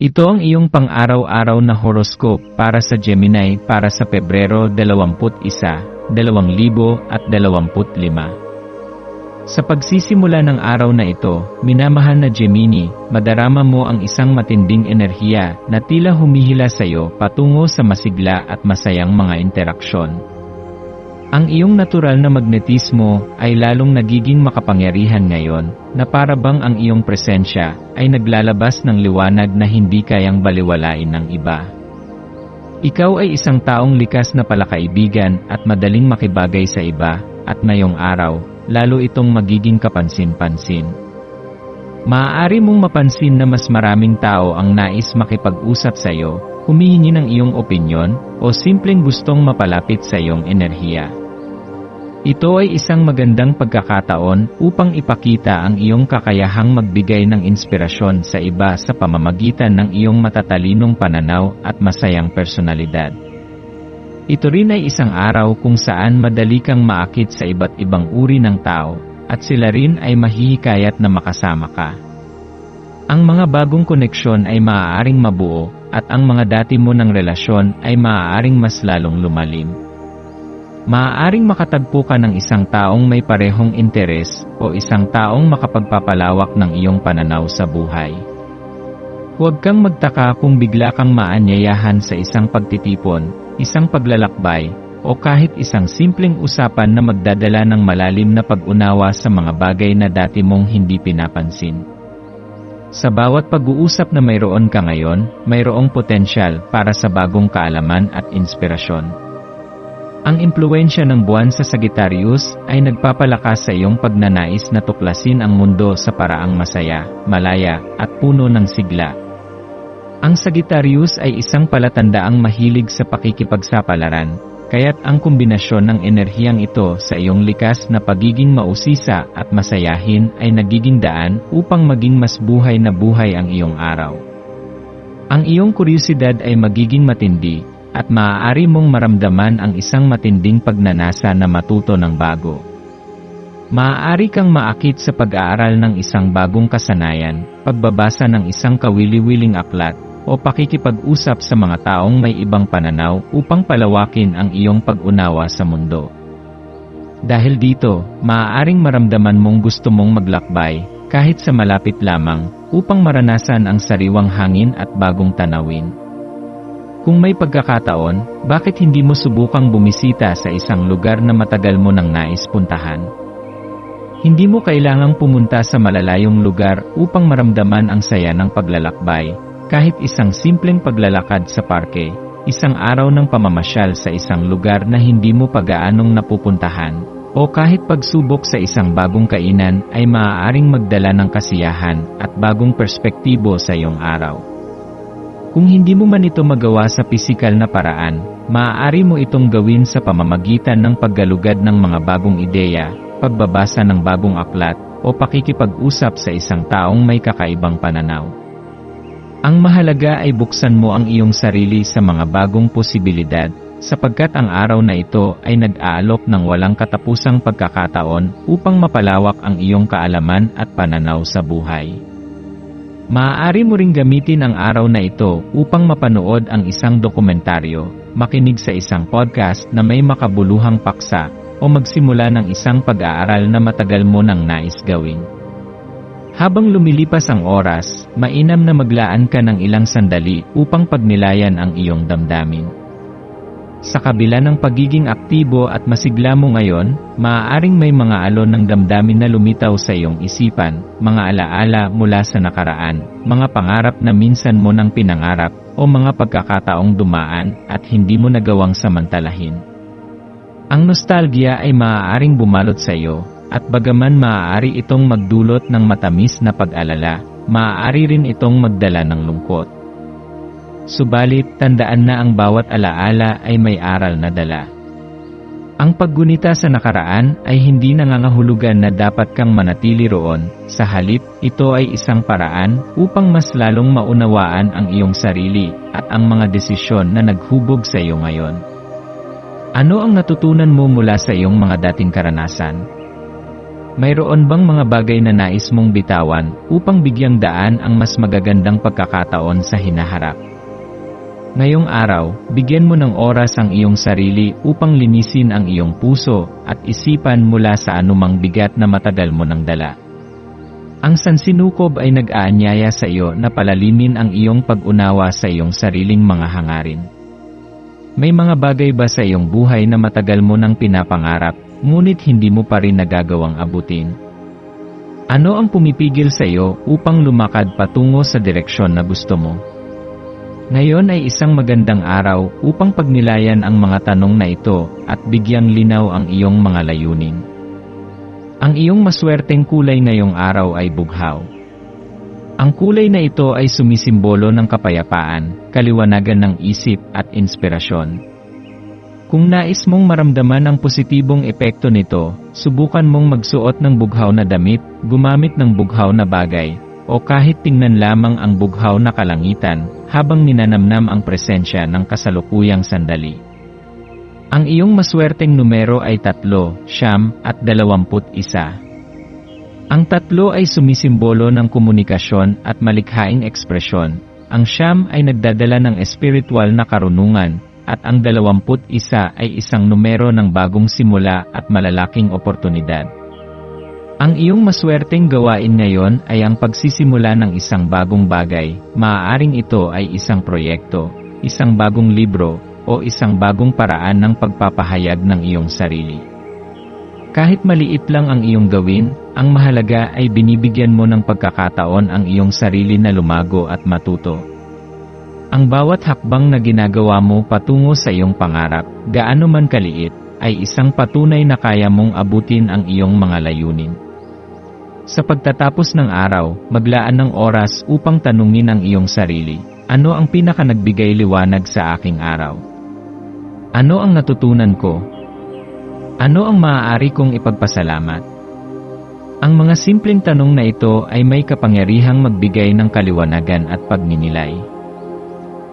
Ito ang iyong pang-araw-araw na horoscope para sa Gemini para sa Pebrero 21, 2025. Sa pagsisimula ng araw na ito, minamahal na Gemini, madarama mo ang isang matinding enerhiya na tila humihila sa iyo patungo sa masigla at masayang mga interaksyon. Ang iyong natural na magnetismo ay lalong nagiging makapangyarihan ngayon, na para bang ang iyong presensya ay naglalabas ng liwanag na hindi kayang baliwalain ng iba. Ikaw ay isang taong likas na palakaibigan at madaling makibagay sa iba, at ngayong araw, lalo itong magiging kapansin-pansin. Maaari mong mapansin na mas maraming tao ang nais makipag-usap sa iyo, humihingi ng iyong opinyon, o simpleng gustong mapalapit sa iyong enerhiya. Ito ay isang magandang pagkakataon upang ipakita ang iyong kakayahang magbigay ng inspirasyon sa iba sa pamamagitan ng iyong matatalinong pananaw at masayang personalidad. Ito rin ay isang araw kung saan madali kang maakit sa iba't ibang uri ng tao, at sila rin ay mahihikayat na makasama ka. Ang mga bagong koneksyon ay maaaring mabuo, at ang mga dati mo ng relasyon ay maaaring mas lalong lumalim. Maaaring makatagpo ka ng isang taong may parehong interes o isang taong makapagpapalawak ng iyong pananaw sa buhay. Huwag kang magtaka kung bigla kang maanyayahan sa isang pagtitipon, isang paglalakbay, o kahit isang simpleng usapan na magdadala ng malalim na pag-unawa sa mga bagay na dati mong hindi pinapansin. Sa bawat pag-uusap na mayroon ka ngayon, mayroong potensyal para sa bagong kaalaman at inspirasyon. Ang impluensya ng buwan sa Sagittarius ay nagpapalakas sa iyong pagnanais na tuklasin ang mundo sa paraang masaya, malaya, at puno ng sigla. Ang Sagittarius ay isang palatandaang mahilig sa pakikipagsapalaran, kaya't ang kombinasyon ng enerhiyang ito sa iyong likas na pagiging mausisa at masayahin ay nagiging daan upang maging mas buhay na buhay ang iyong araw. Ang iyong kuryosidad ay magiging matindi, at maaari mong maramdaman ang isang matinding pagnanasa na matuto ng bago. Maaari kang maakit sa pag-aaral ng isang bagong kasanayan, pagbabasa ng isang kawili-wiling aklat, o pakikipag-usap sa mga taong may ibang pananaw upang palawakin ang iyong pag-unawa sa mundo. Dahil dito, maaaring maramdaman mong gusto mong maglakbay, kahit sa malapit lamang, upang maranasan ang sariwang hangin at bagong tanawin. Kung may pagkakataon, bakit hindi mo subukang bumisita sa isang lugar na matagal mo nang nais puntahan? Hindi mo kailangang pumunta sa malalayong lugar upang maramdaman ang saya ng paglalakbay, kahit isang simpleng paglalakad sa parke, isang araw ng pamamasyal sa isang lugar na hindi mo pagaanong napupuntahan, o kahit pagsubok sa isang bagong kainan ay maaaring magdala ng kasiyahan at bagong perspektibo sa iyong araw. Kung hindi mo man ito magawa sa pisikal na paraan, maaari mo itong gawin sa pamamagitan ng paggalugad ng mga bagong ideya, pagbabasa ng bagong aklat, o pakikipag-usap sa isang taong may kakaibang pananaw. Ang mahalaga ay buksan mo ang iyong sarili sa mga bagong posibilidad, sapagkat ang araw na ito ay nag-aalok ng walang katapusang pagkakataon upang mapalawak ang iyong kaalaman at pananaw sa buhay. Maaari mo ring gamitin ang araw na ito upang mapanood ang isang dokumentaryo, makinig sa isang podcast na may makabuluhang paksa, o magsimula ng isang pag-aaral na matagal mo nang nais gawin. Habang lumilipas ang oras, mainam na maglaan ka ng ilang sandali upang pagnilayan ang iyong damdamin. Sa kabila ng pagiging aktibo at masigla mo ngayon, maaaring may mga alon ng damdamin na lumitaw sa iyong isipan, mga alaala mula sa nakaraan, mga pangarap na minsan mo nang pinangarap, o mga pagkakataong dumaan at hindi mo nagawang samantalahin. Ang nostalgia ay maaaring bumalot sa iyo, at bagaman maaari itong magdulot ng matamis na pag-alala, maaari rin itong magdala ng lungkot. Subalit, tandaan na ang bawat alaala ay may aral na dala. Ang paggunita sa nakaraan ay hindi nangangahulugan na dapat kang manatili roon, sa halip, ito ay isang paraan upang mas lalong maunawaan ang iyong sarili at ang mga desisyon na naghubog sa iyo ngayon. Ano ang natutunan mo mula sa iyong mga dating karanasan? Mayroon bang mga bagay na nais mong bitawan upang bigyang daan ang mas magagandang pagkakataon sa hinaharap? Ngayong araw, bigyan mo ng oras ang iyong sarili upang linisin ang iyong puso at isipan mula sa anumang bigat na matagal mo nang dala. Ang sansinukob ay nag-aanyaya sa iyo na palalimin ang iyong pag-unawa sa iyong sariling mga hangarin. May mga bagay ba sa iyong buhay na matagal mo nang pinapangarap, ngunit hindi mo pa rin nagagawang abutin? Ano ang pumipigil sa iyo upang lumakad patungo sa direksyon na gusto mo? Ngayon ay isang magandang araw upang pagnilayan ang mga tanong na ito at bigyang linaw ang iyong mga layunin. Ang iyong maswerteng kulay ngayong araw ay bughaw. Ang kulay na ito ay sumisimbolo ng kapayapaan, kaliwanagan ng isip at inspirasyon. Kung nais mong maramdaman ang positibong epekto nito, subukan mong magsuot ng bughaw na damit, gumamit ng bughaw na bagay, o kahit tingnan lamang ang bughaw na kalangitan habang ninanamnam ang presensya ng kasalukuyang sandali. Ang iyong maswerteng numero ay tatlo, siyam, at dalawamput isa. Ang tatlo ay sumisimbolo ng komunikasyon at malikhaing ekspresyon. Ang siyam ay nagdadala ng espiritual na karunungan, at ang dalawamput isa ay isang numero ng bagong simula at malalaking oportunidad. Ang iyong maswerteng gawain ngayon ay ang pagsisimula ng isang bagong bagay. Maaaring ito ay isang proyekto, isang bagong libro, o isang bagong paraan ng pagpapahayag ng iyong sarili. Kahit maliit lang ang iyong gawin, ang mahalaga ay binibigyan mo ng pagkakataon ang iyong sarili na lumago at matuto. Ang bawat hakbang na ginagawa mo patungo sa iyong pangarap, gaano man kaliit, ay isang patunay na kaya mong abutin ang iyong mga layunin. Sa pagtatapos ng araw, maglaan ng oras upang tanungin ang iyong sarili, ano ang pinaka nagbigay liwanag sa aking araw? Ano ang natutunan ko? Ano ang maaari kong ipagpasalamat? Ang mga simpleng tanong na ito ay may kapangyarihang magbigay ng kaliwanagan at pagninilay.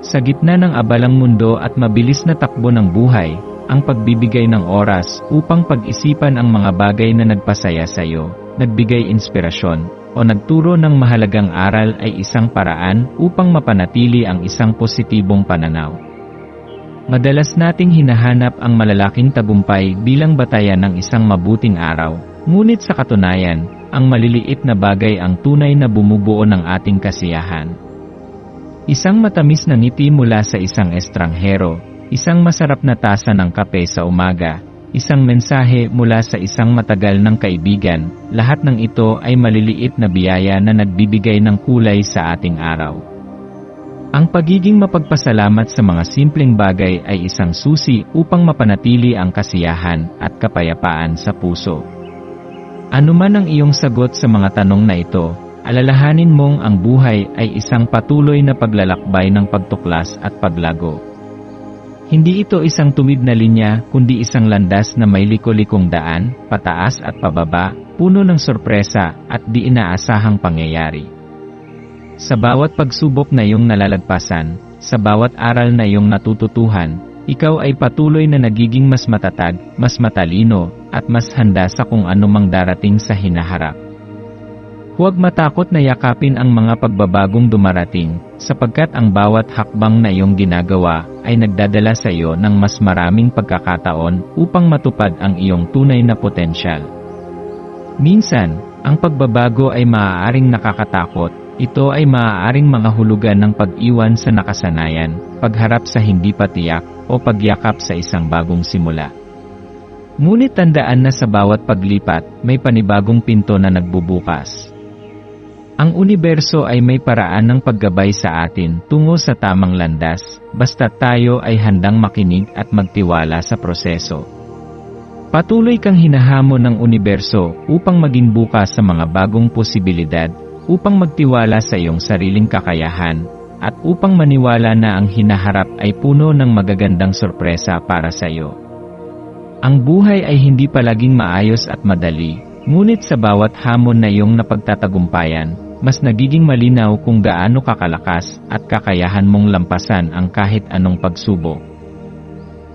Sa gitna ng abalang mundo at mabilis na takbo ng buhay, ang pagbibigay ng oras upang pag-isipan ang mga bagay na nagpasaya sa iyo nagbigay inspirasyon, o nagturo ng mahalagang aral ay isang paraan upang mapanatili ang isang positibong pananaw. Madalas nating hinahanap ang malalaking tagumpay bilang batayan ng isang mabuting araw, ngunit sa katunayan, ang maliliit na bagay ang tunay na bumubuo ng ating kasiyahan. Isang matamis na ngiti mula sa isang estranghero, isang masarap na tasa ng kape sa umaga, Isang mensahe mula sa isang matagal ng kaibigan, lahat ng ito ay maliliit na biyaya na nagbibigay ng kulay sa ating araw. Ang pagiging mapagpasalamat sa mga simpleng bagay ay isang susi upang mapanatili ang kasiyahan at kapayapaan sa puso. Ano man ang iyong sagot sa mga tanong na ito, alalahanin mong ang buhay ay isang patuloy na paglalakbay ng pagtuklas at paglago. Hindi ito isang tumid na linya, kundi isang landas na may liko-likong daan, pataas at pababa, puno ng sorpresa at di inaasahang pangyayari. Sa bawat pagsubok na iyong nalalagpasan, sa bawat aral na iyong natututuhan, ikaw ay patuloy na nagiging mas matatag, mas matalino, at mas handa sa kung anumang darating sa hinaharap. Huwag matakot na yakapin ang mga pagbabagong dumarating, sapagkat ang bawat hakbang na iyong ginagawa ay nagdadala sa iyo ng mas maraming pagkakataon upang matupad ang iyong tunay na potensyal. Minsan, ang pagbabago ay maaaring nakakatakot, ito ay maaaring mga hulugan ng pag-iwan sa nakasanayan, pagharap sa hindi patiyak, o pagyakap sa isang bagong simula. Ngunit tandaan na sa bawat paglipat, may panibagong pinto na nagbubukas. Ang universo ay may paraan ng paggabay sa atin tungo sa tamang landas, basta tayo ay handang makinig at magtiwala sa proseso. Patuloy kang hinahamon ng universo upang maging bukas sa mga bagong posibilidad, upang magtiwala sa iyong sariling kakayahan, at upang maniwala na ang hinaharap ay puno ng magagandang sorpresa para sa iyo. Ang buhay ay hindi palaging maayos at madali, ngunit sa bawat hamon na iyong napagtatagumpayan, mas nagiging malinaw kung gaano kakalakas at kakayahan mong lampasan ang kahit anong pagsubok.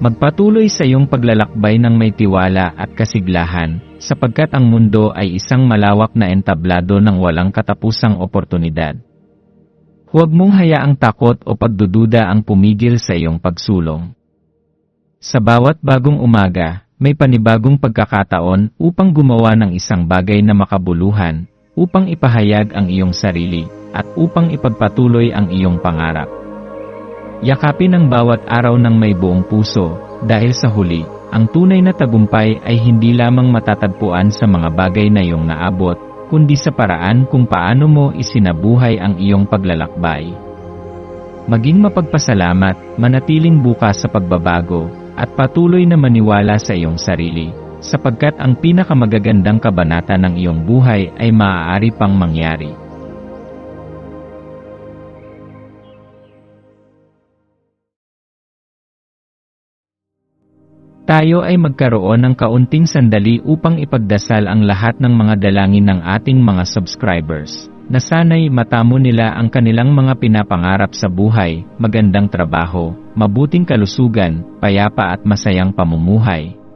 Magpatuloy sa iyong paglalakbay ng may tiwala at kasiglahan, sapagkat ang mundo ay isang malawak na entablado ng walang katapusang oportunidad. Huwag mong hayaang takot o pagdududa ang pumigil sa iyong pagsulong. Sa bawat bagong umaga, may panibagong pagkakataon upang gumawa ng isang bagay na makabuluhan, upang ipahayag ang iyong sarili, at upang ipagpatuloy ang iyong pangarap. Yakapin ang bawat araw ng may buong puso, dahil sa huli, ang tunay na tagumpay ay hindi lamang matatagpuan sa mga bagay na iyong naabot, kundi sa paraan kung paano mo isinabuhay ang iyong paglalakbay. Maging mapagpasalamat, manatiling bukas sa pagbabago, at patuloy na maniwala sa iyong sarili, sapagkat ang pinakamagagandang kabanata ng iyong buhay ay maaari pang mangyari. Tayo ay magkaroon ng kaunting sandali upang ipagdasal ang lahat ng mga dalangin ng ating mga subscribers, na sana'y matamo nila ang kanilang mga pinapangarap sa buhay, magandang trabaho, mabuting kalusugan, payapa at masayang pamumuhay,